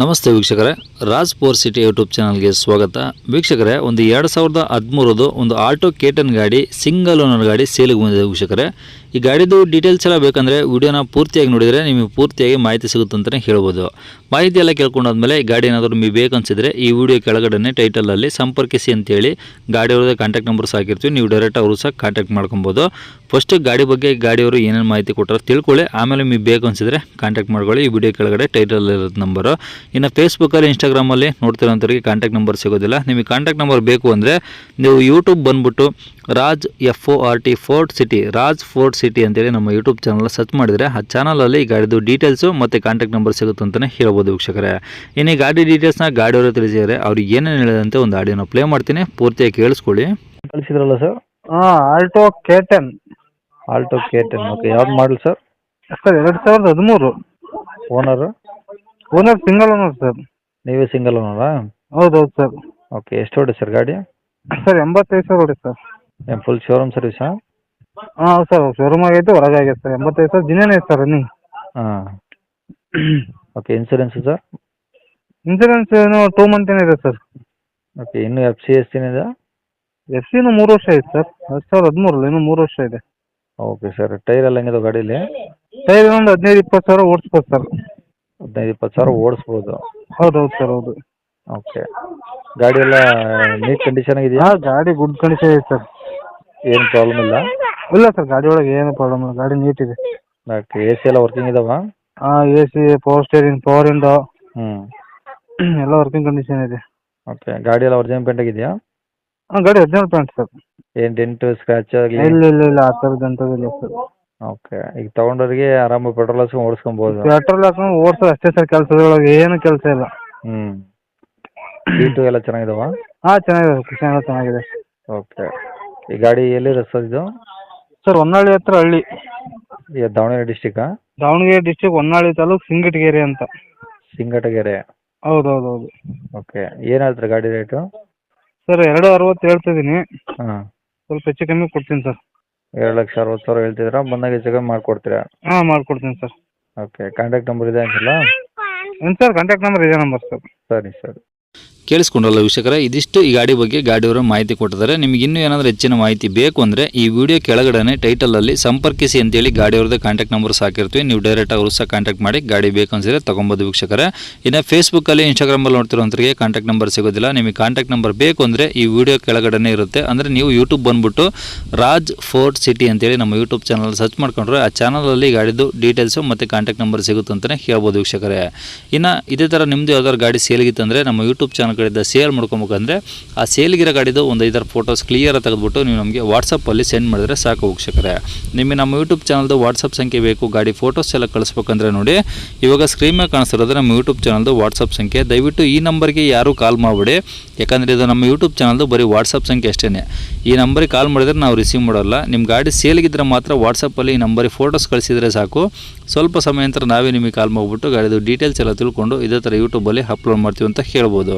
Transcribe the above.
ನಮಸ್ತೆ ವೀಕ್ಷಕರೇ, Raj four city YouTube ಚಾನಲ್ಗೆ ಸ್ವಾಗತ. ವೀಕ್ಷಕರೇ, ಒಂದು ಎರಡು ಸಾವಿರದ ಹದಿಮೂರದು ಒಂದು ಆಲ್ಟೋ ಕೇಟನ್ ಗಾಡಿ, ಸಿಂಗಲ್ ಓನರ್ ಗಾಡಿ ಸೇಲಿಗೆ ಬಂದಿದೆ ವೀಕ್ಷಕರೇ. ಈ ಗಾಡಿದು ಡೀಟೇಲ್ಸ್ ಎಲ್ಲ ಬೇಕಂದರೆ ವಿಡಿಯೋನ ಪೂರ್ತಿಯಾಗಿ ನೋಡಿದರೆ ನಿಮಗೆ ಪೂರ್ತಿಯಾಗಿ ಮಾಹಿತಿ ಸಿಗುತ್ತೆ ಅಂತಲೇ ಹೇಳ್ಬೋದು. ಮಾಹಿತಿ ಎಲ್ಲ ಕೇಳ್ಕೊಂಡಾದ್ಮೇಲೆ ಗಾಡಿ ಏನಾದರೂ ನಿಮಗೆ ಬೇಕನ್ಸಿದ್ರೆ ಈ ವಿಡಿಯೋ ಕೆಳಗಡೆ ಟೈಟಲಲ್ಲಿ ಸಂಪರ್ಕಿಸಿ ಅಂತೇಳಿ ಗಾಡಿಯವ್ರದ್ದು ಕಾಂಟ್ಯಾಕ್ಟ್ ನಂಬರ್ಸ್ ಹಾಕಿರ್ತೀವಿ, ನೀವು ಡೈರೆಕ್ಟ್ ಅವರು ಸಹ ಕಾಂಟ್ಯಾಕ್ಟ್ ಮಾಡ್ಕೊಬೋದು. ಫಸ್ಟ್ ಗಾಡಿ ಬಗ್ಗೆ ಗಾಡಿಯವರು ಏನೇನು ಮಾಹಿತಿ ಕೊಟ್ಟರೆ ತಿಳ್ಕೊಳ್ಳಿ, ಆಮೇಲೆ ನಿಮಗೆ ಬೇಕು ಅನಿಸಿದ್ರೆ ಕಾಂಟ್ಯಾಕ್ಟ್ ಮಾಡ್ಕೊಳ್ಳಿ. ಈ ವಿಡಿಯೋ ಕೆಳಗಡೆ ಟೈಟಲ್ ಇರೋದು ನಂಬರು ಇನ್ನು ಫೇಸ್ಬುಕ್ಕಲ್ಲಿ ಇನ್ಸ್ಟಾಗ್ರಾಮಲ್ಲಿ ನೋಡ್ತಿರೋಂಥವ್ರಿಗೆ ಕಾಂಟ್ಯಾಕ್ಟ್ ನಂಬರ್ ಸಿಗೋದಿಲ್ಲ. ನಿಮಗೆ ಕಾಂಟ್ಯಾಕ್ಟ್ ನಂಬರ್ ಬೇಕು ಅಂದರೆ ನೀವು ಯೂಟ್ಯೂಬ್ ಬಂದುಬಿಟ್ಟು Raj F O R T fort city Raj fort city ಅಂತೇಳಿ ನಮ್ಮ ಯೂಟ್ಯೂಬ್ ಚಾನಲ್ ಸರ್ಚ್ ಮಾಡಿದರೆ ಆ ಚಾನಲಲ್ಲಿ ಈ ಗಾಡಿದು ಡೀಟೇಲ್ಸು ಮತ್ತು ಕಾಂಟ್ಯಾಕ್ಟ್ ನಂಬರ್ ಸಿಗುತ್ತೆ ಅಂತಲೇ ಹೇಳ್ಬೋದು ವೀಕ್ಷಕರೇ. ಇನ್ನು ಈ ಗಾಡಿ ಡೀಟೇಲ್ಸ್ನ ಗಾಡಿಯವರು ತಿಳಿಸಿದರೆ ಅವ್ರಿಗೆ ಏನೇನು ಹೇಳಿದಂತೆ ಒಂದು ಆಡಿಯೋನ ಪ್ಲೇ ಮಾಡ್ತೀನಿ. ಪೂರ್ತಿಯಾಗಿ ಕೇಳಿಸ್ಕೊಳ್ಳಿ. ಕಳಿಸಿದ್ರಲ್ಲ ಸರ್? ಹಾಂ Alto K ten. Alto K ten okay. ಯಾವ್ದು ಮಾಡಲ್ ಸರ್? ಸರ್ ಎರಡು ಸಾವಿರದ ಹದಿಮೂರು. Owner owner single owner sir. ನೀವೇ ಸಿಂಗಲ್ ಓನರಾ ಹೌದೌದು ಹೌದು ಸರ್. ಓಕೆ ಎಷ್ಟು ಹೊಡಿ ಸರ್ ಗಾಡಿ? ಸರ್ ಎಂಬತ್ತೈದು ಸಾವಿರ ಹೊಡಿ ಸರ್. ಏನು ಫುಲ್ ಶೋರೂಮ್ ಸರ್ವಿಸಾ ಹಾಂ ಸರ್ ಶೋರೂಮ್ ಆಗೈತೆ ಹೊರಗೆ ಆಗೈತೆ ಸರ್. ಎಂಬತ್ತೈದು ಸಾವಿರ ದಿನೇನೆ ಐತೆ ಸರ್ ರನ್ನಿಂಗ್ ಹಾಂ. ಓಕೆ ಇನ್ಸೂರೆನ್ಸ್ ಸರ್ ಇನ್ಸೂರೆನ್ಸ್ ಏನು ಟೂ ಮಂತ್ ಏನಿದೆ ಸರ್. ಓಕೆ ಇನ್ನು ಎಫ್ ಸಿ ಎಸ್ ಏನಿದೆ ಎಫ್ ಸಿನೂ ಮೂರು ವರ್ಷ ಐತೆ ಸರ್. ಎರಡು ಸಾವಿರದ ಹದಿಮೂರಲ್ಲಿ ಇನ್ನು ಮೂರು ವರ್ಷ ಇದೆ. ಓಕೆ ಸರ್ ಟೈರ್ ಎಲ್ಲ ಹೆಂಗಿದೆ ಗಾಡೀಲಿ? ಟೈರ್ ಒಂದು ಹದಿನೈದು ಇಪ್ಪತ್ತು ಸಾವಿರ ಓಡಿಸ್ಬೋದು ಸರ್. ಹದಿನೈದು ಇಪ್ಪತ್ತು ಸಾವಿರ ಓಡಿಸ್ಬೋದು. ಹೌದು ಹೌದು ಸರ್ ಹೌದು. ಓಕೆ ಗಾಡಿ ಎಲ್ಲ ನೀಟ್ ಕಂಡೀಷನ್ ಆಗಿದೆಯಾ? ಹಾಂ ಗಾಡಿ ಗುಡ್ ಕಂಡೀಷನ್ ಐತೆ ಸರ್. ಏನು ಪ್ರಾಬ್ಲಮ್ ಇಲ್ಲ? ಇಲ್ಲ ಸರ್ ಗಾಡಿ ಒಳಗೆ ಏನು ಪ್ರಾಬ್ಲಮ್ ಇಲ್ಲ ಗಾಡಿ ನೀಟ್ ಇದೆ. ಓಕೆ ಎ ಸಿ ಎಲ್ಲ ವರ್ಕಿಂಗ್ ಇದಾವ? A C power steering power window ಹ್ಞೂ ಎಲ್ಲ ವರ್ಕಿಂಗ್ ಕಂಡೀಷನ್ ಇದೆ. ಓಕೆ ಗಾಡಿ ಎಲ್ಲ ಒರಿಜಿನಲ್ ಪೇಂಟ್ ಆಗಿದೆಯಾ? ಹಾಂ ಗಾಡಿ ಒರಿಜಿನಲ್ ಪೇಂಟ್ ಸರ್ ಏನು ಡೆಂಟು ಸ್ಕ್ರಾಚ್ ಆಗಲಿ ಇಲ್ಲ ಇಲ್ಲ ಇಲ್ಲ ಆ ಥರದ್ದು ಅಂಥದ್ದಿಲ್ಲ ಸರ್ ಓಕೆ ಈಗ ತಗೊಂಡವ್ರಿಗೆ ಆರಾಮ ಪೆಟ್ರೋಲ್ ಹಾಕ್ಸ್ಕೊಂಡು ಓಡಿಸ್ಕೊಬೋದು. ಪೆಟ್ರೋಲ್ ಹಾಕೊಂಡು ಓಡಿಸೋ ಅಷ್ಟೇ ಸರ್ ಕೆಲಸದೊಳಗೆ ಏನು ಕೆಲಸ ಇಲ್ಲ. ಹ್ಞೂ ಸೀಟು ಎಲ್ಲ ಚೆನ್ನಾಗಿದಾವ? ಹಾಂ ಚೆನ್ನಾಗಿದೆ ಎಲ್ಲ ಚೆನ್ನಾಗಿದೆ. ಓಕೆ ಈ ಗಾಡಿ ಎಲ್ಲಿದೆ ಸರ್ ಇದು? ಸರ್ ಹೊನ್ನಾಳಿ ಹತ್ರ ಹಳ್ಳಿ. ಈಗ ದಾವಣಗೆರೆ ಡಿಸ್ಟಿಕ್ಕಾ ದಾವಣಗೆರೆ ಡಿಸ್ಟಿಕ್ ಹೊನ್ನಾಳಿ ತಾಲೂಕು ಸಿಂಗಟಗೆರೆ ಅಂತ. ಸಿಂಗಟಗೆರೆ. ಹೌದು ಹೌದು ಹೌದು ಓಕೆ ಏನು ಹೇಳ್ತಾರೆ ಗಾಡಿ ರೇಟು? ಸರ್ ಎರಡು ಅರವತ್ತು ಹೇಳ್ತಿದ್ದೀನಿ ಹಾಂ. ಸ್ವಲ್ಪ ಹೆಚ್ಚು ಕಮ್ಮಿ ಕೊಡ್ತೀನಿ ಸರ್. ಎರಡು ಲಕ್ಷ ಅರವತ್ತು ಸಾವಿರ ಹೇಳ್ತಿದ್ದೀರಾ? ಬಂದಾಗ ಹೆಚ್ಚು ಕಮ್ಮಿ ಮಾಡಿಕೊಡ್ತೀರಾ? ಹಾಂ ಮಾಡ್ಕೊಡ್ತೀನಿ ಸರ್. ಓಕೆ ಕಾಂಟ್ಯಾಕ್ಟ್ ನಂಬರ್ ಇದೆ ಅಂತಲ್ಲ? ಏನು ಸರ್ ಕಾಂಟ್ಯಾಕ್ಟ್ ನಂಬರ್ ಇದೆ ನಂಬರ್ ಸರ್. ಸರಿ ಸರಿ. ಕೇಳಿಸ್ಕೊಂಡ್ರಲ್ಲ ವೀಕ್ಷಕರ, ಇದಿಷ್ಟು ಈ ಗಾಡಿ ಬಗ್ಗೆ ಗಾಡಿಯವರು ಮಾಹಿತಿ ಕೊಟ್ಟಿದ್ದಾರೆ. ನಿಮಗೆ ಇನ್ನೂ ಏನಾದರೂ ಹೆಚ್ಚಿನ ಮಾಹಿತಿ ಬೇಕು ಅಂದರೆ ಈ ವಿಡಿಯೋ ಕೆಳಗಡೆ ಟೈಟಲಲ್ಲಿ ಸಂಪರ್ಕಿಸಿ ಅಂತೇಳಿ ಗಾಡಿಯವ್ರದ್ದು ಕಾಂಟ್ಯಾಕ್ಟ್ ನಂಬರ್ ಹಾಕಿರ್ತೀವಿ. ನೀವು ಡೈರೆಕ್ಟ್ ಅವರು ಸಹ ಕಾಂಟ್ಯಾಕ್ಟ್ ಮಾಡಿ ಗಾಡಿ ಬೇಕು ಅನ್ಸಿದ್ರೆ ತೊಗೊಬೋದು ವೀಕ್ಷಕರ. ಇನ್ನು ಫೇಸ್ಬುಕ್ಕಲ್ಲಿ ಇನ್ಸ್ಟಾಗ್ರಾಮಲ್ಲಿ ನೋಡ್ತಿರೋಂಥವ್ರಿಗೆ ಕಾಂಟ್ಯಾಕ್ಟ್ ನಂಬರ್ ಸಿಗೋದಿಲ್ಲ. ನಿಮಗೆ ಕಾಂಟ್ಯಾಕ್ಟ್ ನಂಬರ್ ಬೇಕು ಅಂದರೆ ಈ ವಿಡಿಯೋ ಕೆಳಗಡೆ ಇರುತ್ತೆ. ಅಂದರೆ ನೀವು ಯೂಟ್ಯೂಬ್ ಬಂದುಬಿಟ್ಟು ರಾಜ್ ಫೋರ್ಟ್ ಸಿಟಿ ಅಂತೇಳಿ ನಮ್ಮ ಯೂಟ್ಯೂಬ್ ಚಾನಲ್ ಸರ್ಚ್ ಮಾಡ್ಕೊಂಡ್ರೆ ಆ ಚಾನಲಲ್ಲಿ ಗಾಡಿದು ಡೀಟೇಲ್ಸು ಮತ್ತು ಕಾಂಟ್ಯಾಕ್ಟ್ ನಂಬರ್ ಸಿಗುತ್ತೆ ಅಂತಲೇ ಹೇಳ್ಬೋದು ವೀಕ್ಷಕರೇ. ಇನ್ನು ಇದೇ ಥರ ನಿಮ್ಮದು ಯಾವ್ದಾದ್ರು ಗಾಡಿ ಸೇಲ್ಗಿತ್ತಂದರೆ ನಮ್ಮ ಯೂಟ್ಯೂಬ್ ಚಾನಲ್ ಕಡೆಯಿಂದ ಸೇಲ್ ಮಾಡ್ಕೊಬೇಕಂದ್ರೆ ಆ ಸೇಲ್ಗಿರೋ ಗಾಡಿದು ಒಂದು ಐದಾರು ಫೋಟೋಸ್ ಕ್ಲಿಯರ್ ತೆಗೆದುಬಿಟ್ಟು ನೀವು ನಮಗೆ ವಾಟ್ಸಪ್ಪಲ್ಲಿ ಸೆಂಡ್ ಮಾಡಿದ್ರೆ ಸಾಕು ವೀಕ್ಷಕರೇ. ನಿಮಗೆ ನಮ್ಮ ಯೂಟ್ಯೂಬ್ ಚಾನಲ್ದು ವಾಟ್ಸಪ್ ಸಂಖ್ಯೆ ಬೇಕು, ಗಾಡಿ ಫೋಟೋಸ್ ಎಲ್ಲ ಕಳಿಸ್ಬೇಕಂದ್ರೆ ನೋಡಿ, ಇವಾಗ ಸ್ಕ್ರೀನ್ ಮೇಲೆ ಕಾಣಿಸ್ತಿರೋದು ನಮ್ಮ ಯೂಟ್ಯೂಬ್ ಚಾನಲ್ದು ವಾಟ್ಸಪ್ ಸಂಖ್ಯೆ. ದಯವಿಟ್ಟು ಈ ನಂಬರ್ಗೆ ಯಾರೂ ಕಾಲ್ ಮಾಡಿಬಿಡಿ. ಯಾಕಂದರೆ ಇದು ನಮ್ಮ ಯೂಟ್ಯೂಬ್ ಚಾನಲ್ದು ಬರೀ ವಾಟ್ಸಪ್ ಸಂಖ್ಯೆ ಅಷ್ಟೇ ಈ ನಂಬರಿಗೆ ಕಾಲ್ ಮಾಡಿದ್ರೆ ನಾವು ರಿಸೀವ್ ಮಾಡೋಲ್ಲ. ನಿಮ್ಮ ಗಾಡಿ ಸೇಲ್ಗಿದ್ರೆ ಮಾತ್ರ ವಾಟ್ಸಪ್ಪಲ್ಲಿ ಈ ನಂಬರಿಗೆ ಫೋಟೋಸ್ ಕಳಿಸಿದರೆ ಸಾಕು. ಸ್ವಲ್ಪ ಸಮಯ ನಂತರ ನಾವೇ ನಿಮಗೆ ಕಾಲ್ ಮಾಡಿಬಿಟ್ಟು ಗಾಡಿದು ಡೀಟೇಲ್ಸ್ ಎಲ್ಲ ತಿಳ್ಕೊಂಡು ಇದೇ ಥರ ಯೂಟ್ಯೂಬಲ್ಲಿ ಅಪ್ಲೋಡ್ ಮಾಡ್ತೀವಿ ಅಂತ ಹೇಳ್ಬೋದು.